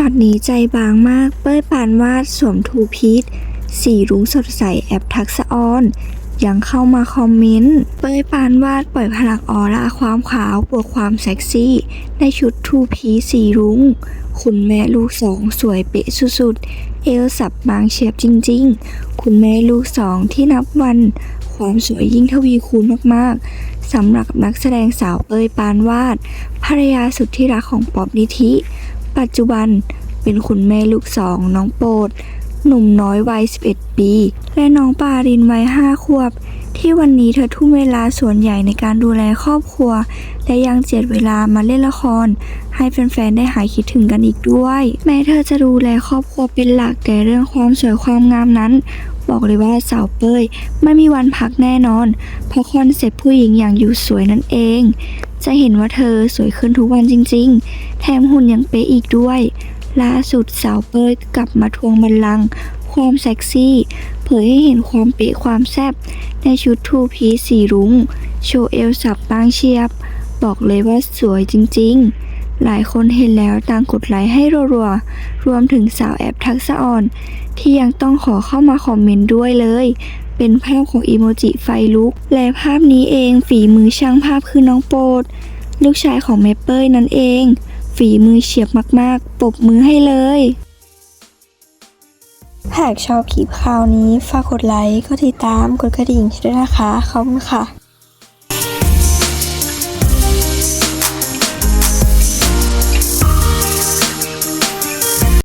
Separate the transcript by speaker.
Speaker 1: ช็อตนี้ใจบางมาก เป้ยปานวาดสวมทูพีทสีรุ้งสดใสแอบทักษะออน ยังเข้ามาคอมเมนต์ เป้ยปานวาดปล่อยพลังออร่าความขาวบวกความเซ็กซี่ ในชุดทูพีสีรุ้ง คุณแม่ลูกสองสวยเป๊ะสุดๆ เอวสับบางเฉียบจริงๆ คุณแม่ลูกสองที่นับวันความสวยยิ่งทวีคูณมากๆสำหรับนักแสดงสาวเป้ยปานวาดภรรยาสุดที่รักของป๊อบนิธิ ปัจจุบันเป็นคุณแม่ลูกสองน้องโปรดหนุ่มน้อยวัย 11 ปี และน้องปารินวัย 5 ขวบ ที่วันนี้เธอทุ่มเวลาส่วนใหญ่ในการดูแลครอบครัว และยังเจียดเวลามาเล่นละคร ให้แฟนๆ ได้หายคิดถึงกันอีกด้วย แม้เธอจะดูแลครอบครัวเป็นหลักแต่เรื่องความสวยความงามนั้น บอกเลยว่าสาวเป้ยไม่มีวันพักแน่นอน เพราะคอนเซ็ปต์ผู้หญิงอย่างอยู่สวยนั่นเอง จะเห็นว่าเธอสวยขึ้นทุกวันจริง ๆ แถมหุ่นยังเป๊ะอีกด้วย ล่าสุดสาวเป้ยกลับมาทวงบัลลังก์ความเซ็กซี่ เผยให้เห็นความเป๊ะความแซ่บในชุดทูพีสีรุง้ง โชว์เอวสับบางเชียบ บอกเลยว่าสวยจริง ๆ หลายคนเห็นแล้วต่างกดไลค์ให้รัวๆ รวมถึงสาวแอบทักษะออน ที่ยังต้องขอเข้ามาคอมเมนต์ด้วยเลย เป็นภาพของอีโมจิไฟลุก และภาพนี้เองฝีมือช่างภาพคือน้องโปรด ลูกชายของแม่เป้ยนั่นเอง ฝีมือเฉียบมากๆ ปบมือให้เลย หากชอบคลิปข่าวนี้ ฝากกดไลค์ กดติดตาม กดกระดิ่งให้ด้วยนะคะ ขอบคุณค่ะ